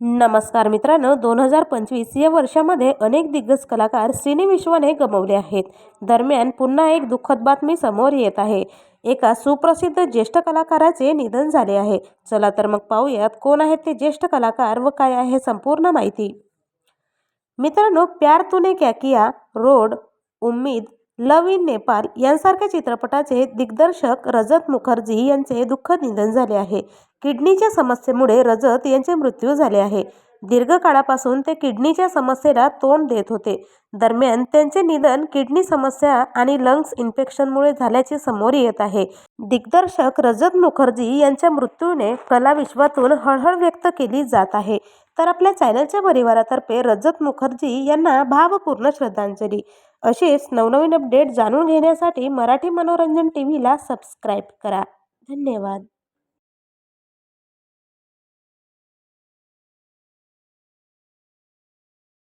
नमस्कार मित्रांनो दोन हजार पंचवीस या वर्षामध्ये अनेक दिग्गज कलाकार सिनेविश्वाने गमवले आहेत. दरम्यान पुन्हा एक दुःखद बातमी समोर येत आहे. एका सुप्रसिद्ध ज्येष्ठ कलाकाराचे निधन झाले आहे. चला तर मग पाहूयात कोण आहेत ते ज्येष्ठ कलाकार व काय आहे संपूर्ण माहिती. मित्रांनो प्यार तुने क्या किया? रोड उम्मीद लव इन नेपाल यांसारख्या चित्रपटाचे दिग्दर्शक रजत मुखर्जी यांचे दुःखद निधन झाले आहे. किडनीच्या समस्येमुळे रजत यांचे मृत्यू झाले आहे. दीर्घकाळापासून ते किडनीच्या समस्येला तोंड देत होते. दरम्यान त्यांचे निधन किडनी समस्या आणि लंग्स इन्फेक्शनमुळे झाल्याचे समोर येत आहे. दिग्दर्शक रजत मुखर्जी यांच्या मृत्यूने कला विश्वातून हळहळ व्यक्त केली जात आहे. तर आपल्या चॅनलच्या परिवारातर्फे रजत मुखर्जी यांना भावपूर्ण श्रद्धांजली. असेच नवनवीन अपडेट जाणून घेण्यासाठी मराठी मनोरंजन टी व्हीला सबस्क्राईब करा. धन्यवाद.